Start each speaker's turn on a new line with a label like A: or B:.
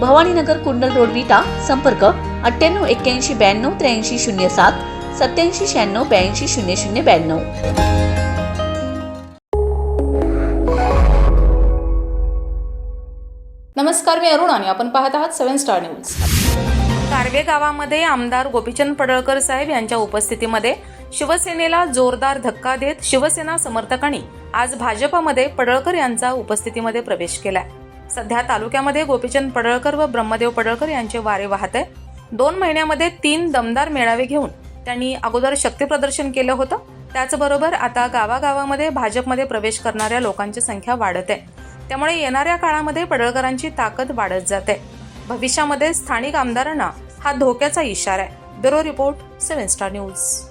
A: भवानीनगर कुंडल road विटा संपर्क अठ्ठ्याण्णव एक्क्याऐंशी ब्याण्णव त्र्याऐंशी शून्य सात सत्याऐंशी शहाण्णव ब्याऐंशी शून्य शून्य ब्याण्णव.
B: नमस्कार मी अरुण आणि आपण पाहत आहात सेव्हन स्टार न्यूज. कारवे गावामध्ये आमदार गोपीचंद पडळकर साहेब यांच्या उपस्थितीमध्ये शिवसेनेला जोरदार धक्का देत शिवसेना समर्थकांनी आज भाजपमध्ये पडळकर यांचा उपस्थितीमध्ये प्रवेश केलाय. सध्या तालुक्यामध्ये गोपीचंद पडळकर व ब्रह्मदेव पडळकर यांचे वारे वाहत आहे. दोन महिन्यामध्ये तीन दमदार मेळावे घेऊन त्यांनी अगोदर शक्तीप्रदर्शन केलं होतं. त्याचबरोबर आता गावागावामध्ये भाजपमध्ये प्रवेश करणाऱ्या लोकांची संख्या वाढत आहे. त्यामुळे येणाऱ्या काळामध्ये पडळकरांची ताकद वाढत जाते. भविष्यामध्ये स्थानिक आमदारांना हा धोक्याचा इशारा आहे. Bureau report seven star news.